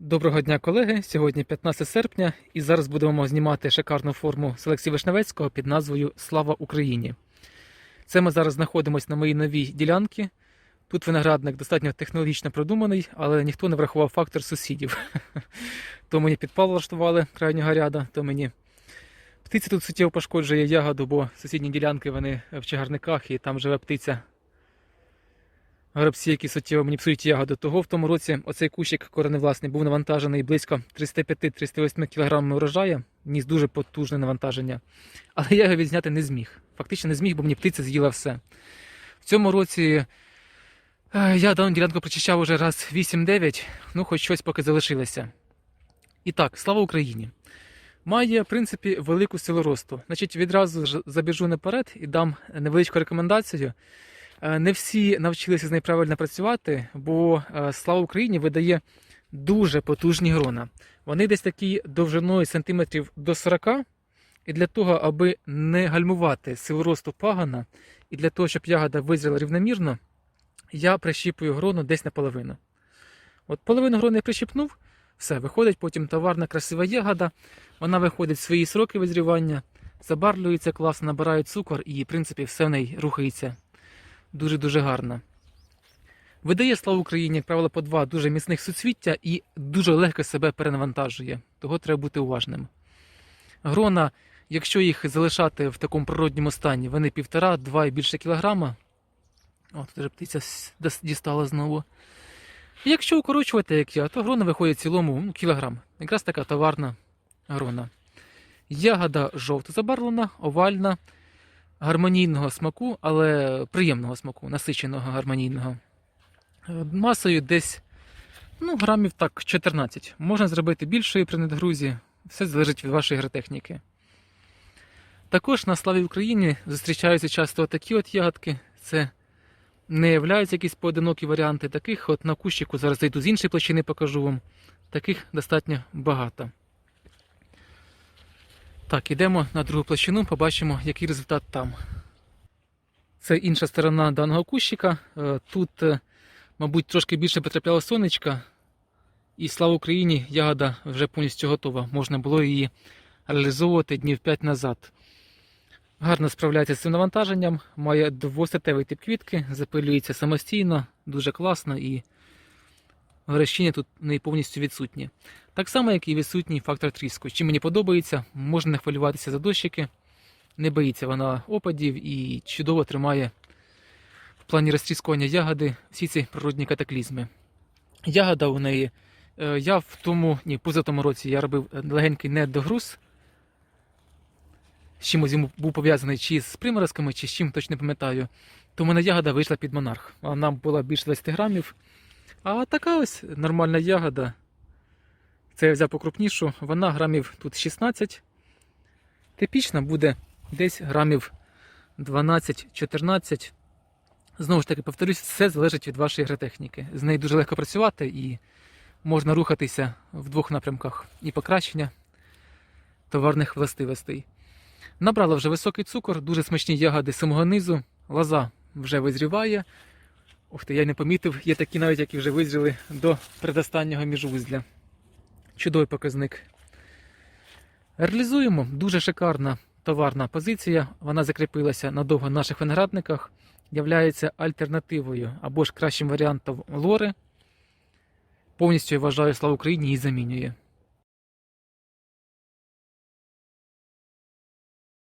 Доброго дня, колеги. Сьогодні 15 серпня, і зараз будемо знімати шикарну форму селекції Вишневецького під назвою Слава Україні. Це ми зараз знаходимося на моїй новій ділянці. Тут виноградник достатньо технологічно продуманий, але ніхто не врахував фактор сусідів. То мені підпал влаштували крайнього ряда, то мені птиця тут суттєво пошкоджує ягоду, бо сусідні ділянки вони в чагарниках, і там живе птиця Грабці, які суттєво мені псують ягоду. Того в тому році оцей кущик кореневласний був навантажений близько 305-308 кг урожаю, ніс дуже потужне навантаження. Але я його відзняти не зміг. Фактично не зміг, бо мені птиця з'їла все. В цьому році е, я дану ділянку прочищав уже раз 8-9, ну хоч щось поки залишилося. І так, слава Україні! Має, в принципі, велику силу росту. Значить, відразу забіжу наперед і дам невеличку рекомендацію. Е, Не всі навчилися з нею правильно працювати, бо е, слава Україні видає дуже потужні грона. Вони десь такі довжиною сантиметрів до 40. І для того, аби не гальмувати силу росту пагана, і для того, щоб ягода визріла рівномірно, я прищіпую грону десь наполовину. От половину грони я прищіпнув, все, виходить потім товарна красива ягода, вона виходить в свої сроки визрівання, забарлюється класно, набирає цукор і, в принципі, все в неї рухається дуже-дуже гарно. Видає слава Україні, як правило, по два дуже міцних суцвіття і дуже легко себе перенавантажує. Того треба бути уважним. Грона, якщо їх залишати в такому природньому стані, вони півтора-два і більше кілограма. О, вже птиця дістала знову. І якщо укорочувати, як я, то грона виходить в цілому ну, кілограм. Якраз така товарна грона. Ягода жовто забарвлена, овальна, гармонійного смаку, але приємного смаку, насиченого гармонійного. Е, Масою десь ну, грамів так 14. Можна зробити більшої при надгрузі, все залежить від вашої гротехніки. Також на славі Україні зустрічаються часто такі от ягодки. Це не являються якісь поодинокі варіанти. Таких от на кущику зараз зайду з іншої площини, покажу вам. Таких достатньо багато. Так, ідемо на другу площину, побачимо, який результат там. Це інша сторона даного кущика. Е, Тут, е, мабуть, трошки більше потрапляло сонечка. І слава Україні, ягода вже повністю готова. Можна було її реалізовувати днів 5 назад. Гарно справляється з цим навантаженням, має двостатевий тип квітки, запилюється самостійно, дуже класно і Верещення тут не повністю відсутні. Так само, як і відсутній фактор тріску. Чим мені подобається, можна не хвилюватися за дощики, не боїться вона опадів і чудово тримає в плані розтріскування ягоди всі ці природні катаклізми. Ягода у неї. е, Я в тому, ні, позатому році я робив легенький недогруз. З чимось йому був пов'язаний чи з приморозками, чи з чим точно не пам'ятаю. То в мене ягода вийшла під монарх. Вона була більше 20 грамів. А така ось нормальна ягода. Це я взяв покрупнішу, вона грамів тут 16. Типічна буде десь грамів 12-14. Знову ж таки, повторюсь, все залежить від вашої гротехніки. З нею дуже легко працювати і можна рухатися в двох напрямках і покращення товарних властивостей. Набрала вже високий цукор, дуже смачні ягоди з самого низу, лоза вже визріває. Ух ти, я й не помітив, є такі навіть, які вже визріли до предостаннього міжвузля. Чудовий показник. Реалізуємо дуже шикарна товарна позиція. Вона закріпилася надовго на наших виноградниках, являється альтернативою або ж кращим варіантом лори. Повністю я вважаю слава Україні і замінює.